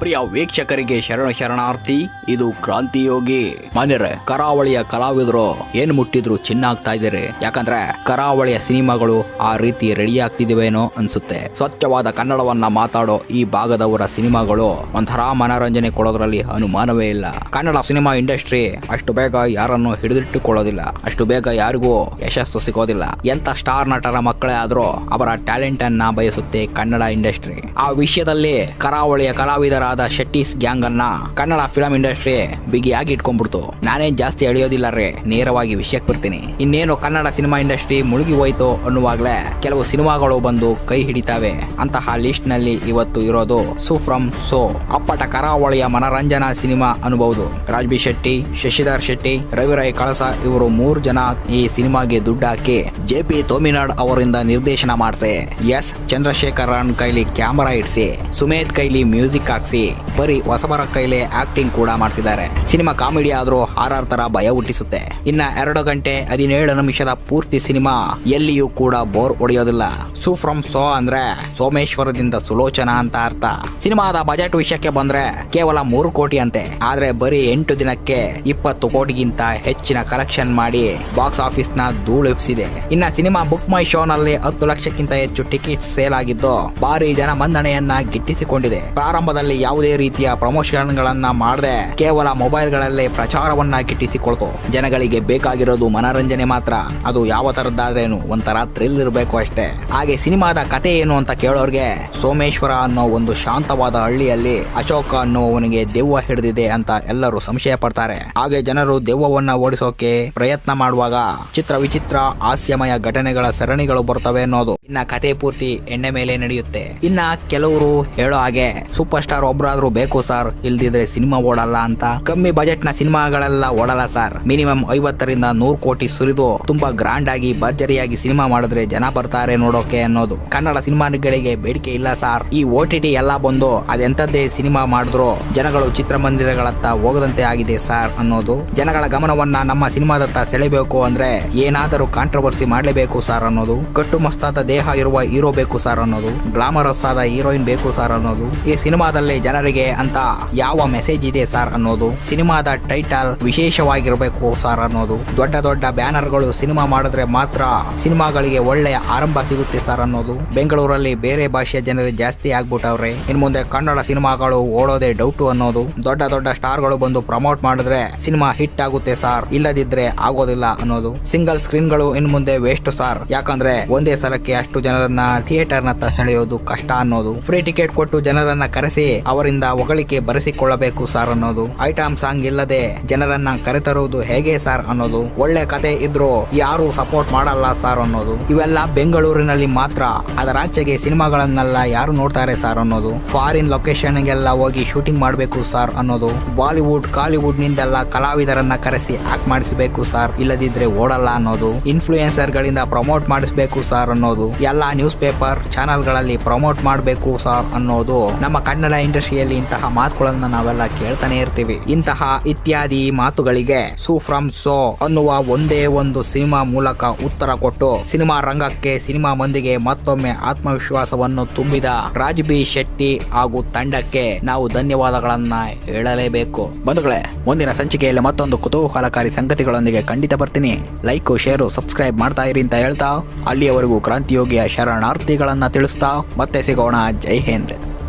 ಪ್ರಿಯ ವೀಕ್ಷಕರಿಗೆ ಶರಣ ಶರಣಾರ್ಥಿ ಇದು ಕ್ರಾಂತಿಯೋಗಿ. ಮಾನ್ಯರೇ, ಕರಾವಳಿಯ ಕಲಾವಿದರು ಏನ್ ಮುಟ್ಟಿದ್ರು ಚಿನ್ನ ಆಗ್ತಾ ಇದ್ದಾರೆ. ಯಾಕಂದ್ರೆ ಕರಾವಳಿಯ ಸಿನಿಮಾಗಳು ಆ ರೀತಿ ರೆಡಿ ಆಗ್ತಿದಿವೇನೋ ಅನ್ಸುತ್ತೆ. ಸ್ವಚ್ಛವಾದ ಕನ್ನಡವನ್ನ ಮಾತಾಡೋ ಈ ಭಾಗದವರ ಸಿನಿಮಾಗಳು ಒಂಥರ ಮನೋರಂಜನೆ ಕೊಡೋದ್ರಲ್ಲಿ ಅನುಮಾನವೇ ಇಲ್ಲ. ಕನ್ನಡ ಸಿನಿಮಾ ಇಂಡಸ್ಟ್ರಿ ಅಷ್ಟು ಬೇಗ ಯಾರನ್ನು ಹಿಡಿದಿಟ್ಟುಕೊಳ್ಳೋದಿಲ್ಲ. ಅಷ್ಟು ಬೇಗ ಯಾರಿಗೂ ಯಶಸ್ಸು ಸಿಗೋದಿಲ್ಲ. ಎಂತ ಸ್ಟಾರ್ ನಟರ ಮಕ್ಕಳೇ ಆದ್ರೂ ಅವರ ಟ್ಯಾಲೆಂಟ್ ಅನ್ನ ಬಯಸುತ್ತೆ ಕನ್ನಡ ಇಂಡಸ್ಟ್ರಿ. ಆ ವಿಷಯದಲ್ಲಿ ಕರಾವಳಿಯ ಕಲಾವಿದರಾದ ಶೆಟ್ಟೀಸ್ ಗ್ಯಾಂಗ್ ಅನ್ನ ಕನ್ನಡ ಫಿಲಂ ಇಂಡಸ್ಟ್ರಿ ಬಿಗಿಯಾಗಿ ಇಟ್ಕೊಂಡ್ಬಿಡ್ತು. ನಾನೇನ್ ಜಾಸ್ತಿ ಅಳಿಯೋದಿಲ್ಲ ರೇ, ನೇರವಾಗಿ ವಿಷಯಕ್ಕೆ ಬರ್ತೀನಿ. ಇನ್ನೇನು ಕನ್ನಡ ಸಿನಿಮಾ ಇಂಡಸ್ಟ್ರಿ ಮುಳುಗಿ ಹೋಯ್ತು ಅನ್ನುವಾಗ್ಲೇ ಕೆಲವು ಸಿನಿಮಾಗಳು ಬಂದು ಕೈ ಹಿಡಿತಾವೆ. ಅಂತಹ ಲಿಸ್ಟ್ನಲ್ಲಿ ಇವತ್ತು ಇರೋದು ಸು ಫ್ರಮ್ ಸೋ, ಅಪ್ಪಟ ಕರಾವಳಿಯ ಮನರಂಜನಾ ಸಿನಿಮಾ ಅನ್ಬಹುದು ರಾಜ್ಬಿ ಶೆಟ್ಟಿ, ಶಶಿಧರ್ ಶೆಟ್ಟಿ ರವಿರಾಯ್ ಕಳಸ ಇವರು ಮೂರು ಜನ ಈ ಸಿನಿಮಾಗೆ ದುಡ್ಡು ಹಾಕಿ ಜೆ ಪಿ ತೋಮಿನಾಡ್ ಅವರಿಂದ ನಿರ್ದೇಶನ ಮಾಡಿಸಿ. ಎಸ್ ಚಂದ್ರಶೇಖರನ್ ಕೈಲಿ ಕ್ಯಾಮರಾ ಇಡ್ಸಿ. ಸುಮೇತ್ ಕೈಲಿ ಮ್ಯೂಸಿಕ್ ಹಾಕ್ಸಿ. ಬರೀ ಹೊಸಬರ ಕೈಲಿ ಆಕ್ಟಿಂಗ್ ಕೂಡ ಮಾಡಿಸಿದ್ದಾರೆ ಸಿನಿಮಾ ಕಾಮಿಡಿ ಆದ್ರೂ ಆರ್ ತರ ಭಯ ಹುಟ್ಟಿಸುತ್ತೆ. ಇನ್ನ ಎರಡು ಗಂಟೆ ಹದಿನೇಳು ನಿಮಿಷದ ಪೂರ್ತಿ ಸಿನಿಮಾ ಎಲ್ಲಿಯೂ ಕೂಡ ಬೋರ್ ಹೊಡೆಯೋದಿಲ್ಲ. ಸು ಫ್ರಮ್ ಸೋ ಅಂದ್ರೆ ಸೋಮೇಶ್ವರದಿಂದ ಸುಲೋಚನಾ ಅಂತ ಅರ್ಥ. ಸಿನಿಮಾದ ಬಜೆಟ್ ವಿಷಯಕ್ಕೆ ಬಂದ್ರೆ ಕೇವಲ ಮೂರು ಕೋಟಿ ಅಂತೆ. ಆದ್ರೆ ಬರೀ ಎಂಟು ದಿನಕ್ಕೆ ಇಪ್ಪತ್ತು ಕೋಟಿಗಿಂತ ಹೆಚ್ಚಿನ ಕಲೆಕ್ಷನ್ ಮಾಡಿ ಬಾಕ್ಸ್ ಆಫೀಸ್ನ ಧೂಳೆಪ್ಸಿದೆ ಇನ್ನ ಸಿನಿಮಾ ಬುಕ್ ಮೈ ಶೋ ನಲ್ಲಿ ಹತ್ತು ಲಕ್ಷಕ್ಕಿಂತ ಹೆಚ್ಚು ಟಿಕೆಟ್ ಸೇಲ್ ಆಗಿದ್ದು ಭಾರಿ ಜನ ಮನ್ನಣೆಯನ್ನ ಗಿಟ್ಟಿಸಿಕೊಂಡಿದೆ. ಪ್ರಾರಂಭದಲ್ಲಿ ಯಾವುದೇ ರೀತಿಯ ಪ್ರಮೋಷನ್ ಗಳನ್ನ ಮಾಡದೆ ಕೇವಲ ಮೊಬೈಲ್ ಗಳಲ್ಲೇ ಪ್ರಚಾರವನ್ನ ಗಿಟ್ಟಿಸಿಕೊಳ್ತು ಜನಗಳಿಗೆ ಬೇಕಾಗಿರೋದು ಮನರಂಜನೆ ಮಾತ್ರ. ಅದು ಯಾವ ತರದ್ದಾದ್ರೇನು ಒಂಥರ ಥ್ರಿಲ್ ಇರಬೇಕು ಅಷ್ಟೇ. ಹಾಗೆ ಸಿನಿಮಾದ ಕತೆ ಏನು ಅಂತ ಕೇಳೋರ್ಗೆ ಸೋಮೇಶ್ವರ ಅನ್ನೋ ಒಂದು ಶಾಂತವಾದ ಹಳ್ಳಿಯಲ್ಲಿ ಅಶೋಕ ಅನ್ನುವವನಿಗೆ ದೆವ್ವ ಹಿಡಿದಿದೆ ಅಂತ ಎಲ್ಲರೂ ಸಂಶಯ ಪಡ್ತಾರೆ. ಹಾಗೆ ಜನರು ದೆವ್ವವನ್ನ ಓಡಿಸೋಕೆ ಪ್ರಯತ್ನ ಮಾಡುವಾಗ ಚಿತ್ರ ವಿಚಿತ್ರ ಹಾಸ್ಯಮಯ ಘಟನೆಗಳ ಸರಣಿಗಳು ಬರ್ತವೆ ಅನ್ನೋದು ಇನ್ನ ಕತೆ ಪೂರ್ತಿ ಎಣ್ಣೆ ಮೇಲೆ ನಡೆಯುತ್ತೆ. ಇನ್ನ ಕೆಲವರು ಹೇಳೋ ಹಾಗೆ ಸೂಪರ್ ಸ್ಟಾರ್ ಒಬ್ರಾದ್ರೂ ಬೇಕು ಸರ್, ಇಲ್ದಿದ್ರೆ ಸಿನಿಮಾ ಓಡಲ್ಲ ಅಂತ. ಕಮ್ಮಿ ಬಜೆಟ್ನ ಸಿನಿಮಾಗಳೆಲ್ಲ ಓಡಲ್ಲ ಸರ್. ಮಿನಿಮಮ್ ಐವತ್ತರಿಂದ ನೂರು ಕೋಟಿ ಸುರಿದು ತುಂಬಾ ಗ್ರಾಂಡ್ ಆಗಿ, ಭರ್ಜರಿಯಾಗಿ ಸಿನಿಮಾ ಮಾಡಿದ್ರೆ ಜನ ಬರ್ತಾರೆ ನೋಡೋಕೆ ಅನ್ನೋದು. ಕನ್ನಡ ಸಿನಿಮಾಗಳಿಗೆ ಬೇಡಿಕೆ ಇಲ್ಲ ಸರ್. ಈ ಓ ಟಿ ಎಲ್ಲ ಬಂದು ಅದೆಂತದ್ದೇ ಸಿನಿಮಾ ಮಾಡಿದ್ರು ಜನಗಳು ಚಿತ್ರಮಂದಿರಗಳತ್ತ ಹೋಗದಂತೆ ಆಗಿದೆ ಸರ್ ಅನ್ನೋದು. ಜನಗಳ ಗಮನವನ್ನ ನಮ್ಮ ಸಿನಿಮಾದತ್ತ ಸೆಳೆಬೇಕು ಅಂದ್ರೆ ಏನಾದರೂ ಕಾಂಟ್ರವರ್ಸಿ ಮಾಡಲೇಬೇಕು ಸರ್ ಅನ್ನೋದು. ಕಟ್ಟುಮಸ್ತಾದ ದೇಹ ಇರುವ ಹೀರೋ ಬೇಕು ಸರ್ ಅನ್ನೋದು ಗ್ಲಾಮರಸ್ ಆದ ಹೀರೋಯಿನ್ ಬೇಕು ಸರ್ ಅನ್ನೋದು, ಈ ಸಿನಿಮಾದಲ್ಲಿ ಜನರಿಗೆ ಅಂತ ಯಾವ ಮೆಸೇಜ್ ಇದೆ ಸರ್ ಅನ್ನೋದು, ಸಿನಿಮಾದ ಟೈಟಲ್ ವಿಶೇಷವಾಗಿರಬೇಕು ಸರ್ ಅನ್ನೋದು, ದೊಡ್ಡ ದೊಡ್ಡ ಬ್ಯಾನರ್ಗಳು ಸಿನಿಮಾ ಮಾಡಿದ್ರೆ ಮಾತ್ರ ಸಿನಿಮಾಗಳಿಗೆ ಒಳ್ಳೆಯ ಆರಂಭ ಸಿಗುತ್ತೆ ಸರ್ ಅನ್ನೋದು. ಬೆಂಗಳೂರಲ್ಲಿ ಬೇರೆ ಭಾಷೆಯ ಜನರು ಜಾಸ್ತಿ ಆಗ್ಬಿಟ್ಟವ್ರೆ. ಇನ್ ಮುಂದೆ ಕನ್ನಡ ಸಿನಿಮಾಗಳು ಓಡೋದೇ ಡೌಟು ಅನ್ನೋದು. ದೊಡ್ಡ ದೊಡ್ಡ ಸ್ಟಾರ್ಗಳು ಬಂದು ಪ್ರಮೋಟ್ ಮಾಡಿದ್ರೆ ಸಿನಿಮಾ ಹಿಟ್ ಆಗುತ್ತೆ ಸಾರ್ ಇಲ್ಲದಿದ್ರೆ ಆಗೋದಿಲ್ಲ ಅನ್ನೋದು. ಸಿಂಗಲ್ ಸ್ಕ್ರೀನ್ಗಳು ಇನ್ ಮುಂದೆ ವೇಸ್ಟ್ ಸಾರ್ ಯಾಕಂದ್ರೆ ಒಂದೇ ಸಲಕ್ಕೆ ಜನರನ್ನ ಥಿಯೇಟರ್ ನತ್ತ ಸೆಳೆಯೋದು ಕಷ್ಟ ಅನ್ನೋದು. ಫ್ರೀ ಟಿಕೆಟ್ ಕೊಟ್ಟು ಜನರನ್ನ ಕರೆಸಿ ಅವರಿಂದ ಹೊಗಳಿಕೆ ಬರೆಸಿಕೊಳ್ಳಬೇಕು ಸಾರ್ ಅನ್ನೋದು. ಐಟಮ್ ಸಾಂಗ್ ಇಲ್ಲದೆ ಜನರನ್ನ ಕರೆತರುವುದು ಹೇಗೆ ಸಾರ್ ಅನ್ನೋದು. ಒಳ್ಳೆ ಕತೆ ಇದ್ರು ಯಾರು ಸಪೋರ್ಟ್ ಮಾಡಲ್ಲ ಸಾರ್ ಅನ್ನೋದು. ಇವೆಲ್ಲ ಬೆಂಗಳೂರಿನಲ್ಲಿ ಮಾತ್ರ ಅದರ ಆಚೆಗೆ ಸಿನಿಮಾಗಳನ್ನೆಲ್ಲ ಯಾರು ನೋಡ್ತಾರೆ ಸಾರ್ ಅನ್ನೋದು. ಫಾರಿನ್ ಲೊಕೇಶನ್ ಗೆಲ್ಲ ಹೋಗಿ ಶೂಟಿಂಗ್ ಮಾಡಬೇಕು ಸರ್ ಅನ್ನೋದು. ಬಾಲಿವುಡ್ ಕಾಲಿವುಡ್ ನಿಂದೆಲ್ಲ ಕಲಾವಿದರನ್ನ ಕರೆಸಿ ಆಕ್ಟ್ ಮಾಡಿಸಬೇಕು ಸರ್ ಇಲ್ಲದಿದ್ರೆ ಓಡಲ್ಲ ಅನ್ನೋದು. ಇನ್ಫ್ಲೂಯೆನ್ಸರ್ ಗಳಿಂದ ಪ್ರಮೋಟ್ ಮಾಡಿಸಬೇಕು ಸರ್ ಅನ್ನೋದು. ಎಲ್ಲ ನ್ಯೂಸ್ ಪೇಪರ್ ಚಾನೆಲ್ಗಳಲ್ಲಿ ಪ್ರಮೋಟ್ ಮಾಡಬೇಕು ಸರ್ ಅನ್ನೋದು ನಮ್ಮ ಕನ್ನಡ ಇಂಡಸ್ಟ್ರಿಯಲ್ಲಿ ಇಂತಹ ಮಾತುಗಳನ್ನ ನಾವೆಲ್ಲ ಕೇಳ್ತಾನೆ ಇರ್ತೀವಿ. ಇಂತಹ ಇತ್ಯಾದಿ ಮಾತುಗಳಿಗೆ ಸು ಫ್ರಮ್ ಸೋ ಅನ್ನುವ ಒಂದೇ ಒಂದು ಸಿನಿಮಾ ಮೂಲಕ ಉತ್ತರ ಕೊಟ್ಟು ಸಿನಿಮಾ ರಂಗಕ್ಕೆ, ಸಿನಿಮಾ ಮಂದಿಗೆ ಮತ್ತೊಮ್ಮೆ ಆತ್ಮವಿಶ್ವಾಸವನ್ನು ತುಂಬಿದ ರಾಜ್ ಬಿ ಶೆಟ್ಟಿ ಹಾಗೂ ತಂಡಕ್ಕೆ ನಾವು ಧನ್ಯವಾದಗಳನ್ನ ಹೇಳಲೇಬೇಕು. ಬಂಧುಗಳೇ, ಮುಂದಿನ ಸಂಚಿಕೆಯಲ್ಲಿ ಮತ್ತೊಂದು ಕುತೂಹಲಕಾರಿ ಸಂಗತಿಗಳೊಂದಿಗೆ ಖಂಡಿತ ಬರ್ತೀನಿ. ಲೈಕ್, ಶೇರು, ಸಬ್ಸ್ಕ್ರೈಬ್ ಮಾಡ್ತಾ ಇರಿ ಅಂತ ಹೇಳ್ತಾ, ಅಲ್ಲಿಯವರೆಗೂ ಕ್ರಾಂತಿಯೋಗಿಯ ಶರಣಾರ್ಥಿಗಳನ್ನು ತಿಳಿಸ್ತಾ ಮತ್ತೆ ಸಿಗೋಣ. ಜೈ ಹಿಂದ್.